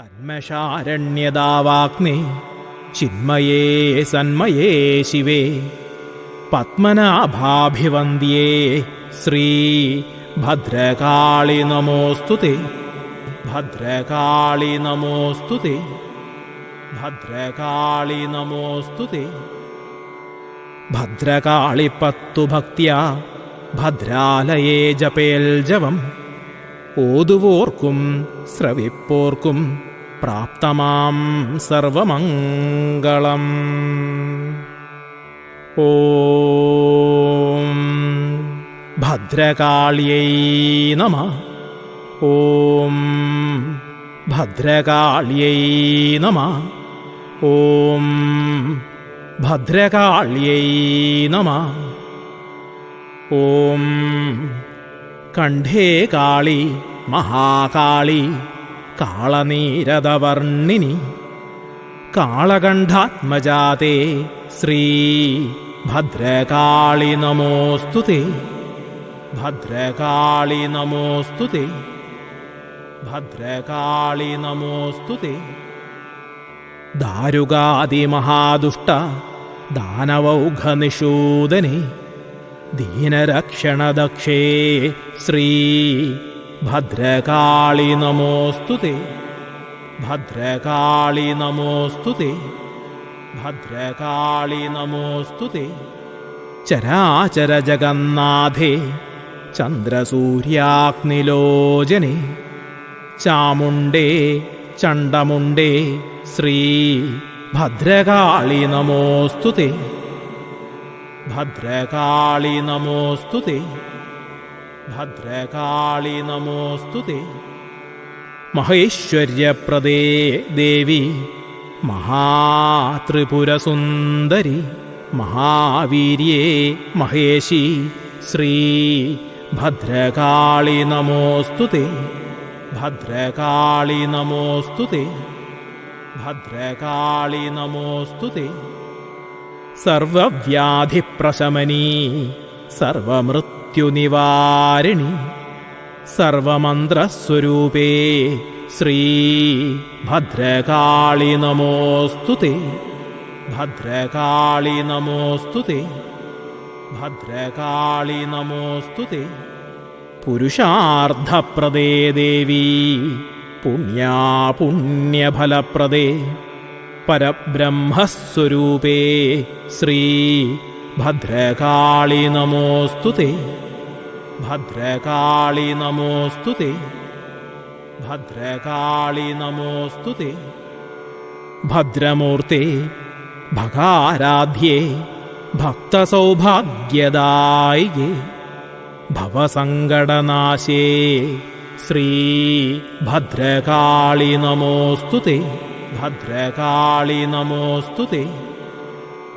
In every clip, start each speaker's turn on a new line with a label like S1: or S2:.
S1: കന്മഷാരണ്യതാവാഗ്നേ ചിന്മയേ സന്മയേ ശിവേ. പത്മനാഭാഭിവന്ദ്യേ ശ്രീ ഭദ്രകാളി നമോസ്തു ഭദ്രകാളി നമോസ്തു ഭദ്രകാളി നമോസ്തു തേ. ഭദ്രകാളിപ്പത്തു ഭക്തിയ ഭദ്രാലയേ ജപേൽ ജവം ഓതുവോർക്കും ശ്രവിപ്പോർക്കും प्राप्तमां सर्वमङ्गलम्। ॐ भद्रकाल्यै नमः। ॐ भद्रकाल्यै नमः। ॐ भद्रकाल्यै नमः। ॐ कण्ठे काली महाकाली കാളനീരദവർണിനി കാളകണ്ഠാത്മജാതേ ശ്രീ ഭദ്രകാളി നമോസ്തു ഭദ്രകാളി നമോസ്തു ഭദ്രകാളി നമോസ്തു തേ. ദാരുകാതിമഹാദുഷ്ട ദാനവൗഘനിഷൂദനെ. ദീനരക്ഷണദക്ഷേ ശ്രീ ഭദ്രകാളി നമോസ്തു ഭദ്രകാളി നമോസ്തു ഭദ്രകാളി നമോസ്തു ചരാചര ജഗന്നാഥേ ചന്ദ്രസൂര്യാഗ്നിലോചനെ. ചാമുണ്ടേ ചണ്ടമുണ്ടേ ശ്രീ ഭദ്രകാളി നമോസ്തു ഭദ്രകാളി നമോസ്തു തേ. ഭദ്രകാളി നമോസ്തു തേ. മഹേശ്വര്യപ്രദേ ദേവി മഹാത്രിപുരസുന്ദരി മഹാവീര്യേ മഹേശി ശ്രീ ഭദ്രകാളി നമോസ്തു തേ. ഭദ്രകാളി നമോസ്തു തേ. ഭദ്രകാളി നമോസ്തു സർവവ്യാധിപ്രശമനീ സർവവ്യാധിപ്രശമനീ സർവമൃത്യുനിവാരിണി സർവമന്ത്രസ്വരൂപേ ശ്രീ ഭദ്രകാളി നമോസ്തു ഭദ്രകാളി നമോസ്തു ഭദ്രകാളി നമോസ്തു തേ. പുരുഷാർത്ഥപ്രദേ ദേവി പുണ്യാ പുണ്യഫലപ്രദേ പരബ്രഹ്മസ്വരൂപേ ശ്രീ ഭദ്രകാളി നമോസ്തു തേ. ഭദ്രകാളി നമോസ്തു തേ. ഭദ്രകാളി നമോസ്തു തേ. ഭദ്രമൂർത്തേ ഭഗാരാധ്യേ ഭക്തസൗഭാഗ്യദായികേ. ഭവസങ്കടനാശേ ശ്രീ ഭദ്രകാളി നമോസ്തു തേ. ഭദ്രകാളി നമോസ്തു തേ.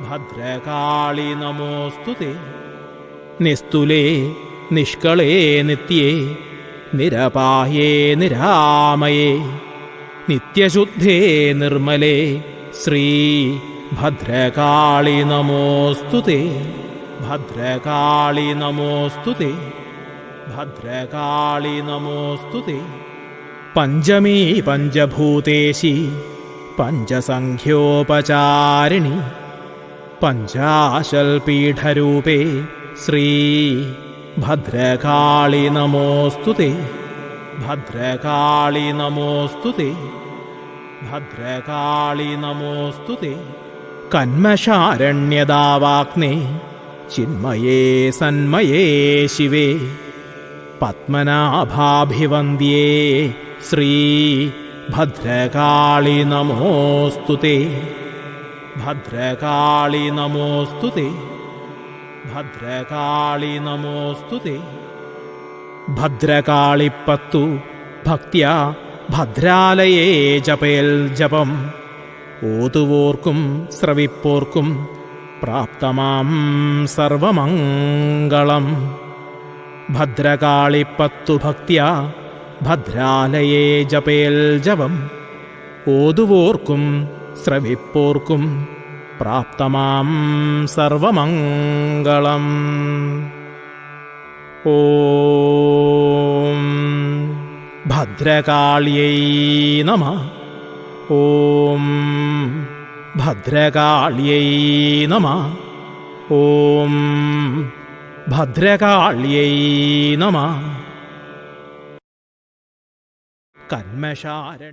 S1: ഭദ്രകാളി നമോസ്തുതേ നിസ്തുലേ നിഷ്കളേ നിത്യേ നിരപായേ നിരാമയേ. നിത്യശുദ്ധേ നിർമ്മലേ ശ്രീ ഭദ്രകാളി നമോസ്തുതേ ഭദ്രകാളി നമോസ്തുതേ ഭദ്രകാളി നമോസ്തുതേ പഞ്ചമീ പഞ്ചഭൂതേശി പഞ്ചസംഖ്യോപചാരിണി. പഞ്ചാശൽപീഠരൂപേ ശ്രീ ഭദ്രകാളി നമോസ്തു ഭദ്രകാളി നമോസ്തു ഭദ്രകാളി നമോസ്തു കന്മശാരണ്യദാവാഗ്നേ ചിന്മയേ സന്മയേ ശിവേ. പത്മനാഭാഭിവന്ദ്യേ ശ്രീ ഭദ്രകാളി നമോസ്തു തേ. ഭദ്രകാളി നമോസ്തു ഭദ്രകാളി നമോസ്തു തേ. ഭദ്രകാളിപ്പത്തു ഭക്തിയ ഭദ്രാലയേ ജപേൽ ജപം. ഓതുവോർക്കും ശ്രവിപ്പോർക്കും പ്രാപ്തമാം സർവമംഗളം. ഭദ്രകാളിപ്പത്തു ഭക്തിയ ഭദ്രാലയേ ജപേൽ ജപം. ഓതുവോർക്കും ശ്രവിപ്പോർക്കും പ്രാപ്തമാം സർവമംഗളം. ഓം ഭദ്രകാളിയൈ നമ. ഓം ഭദ്രകാളിയൈ നമ. ഓം ഭദ്രകാളിയൈ നമ. കന്മശാരൺ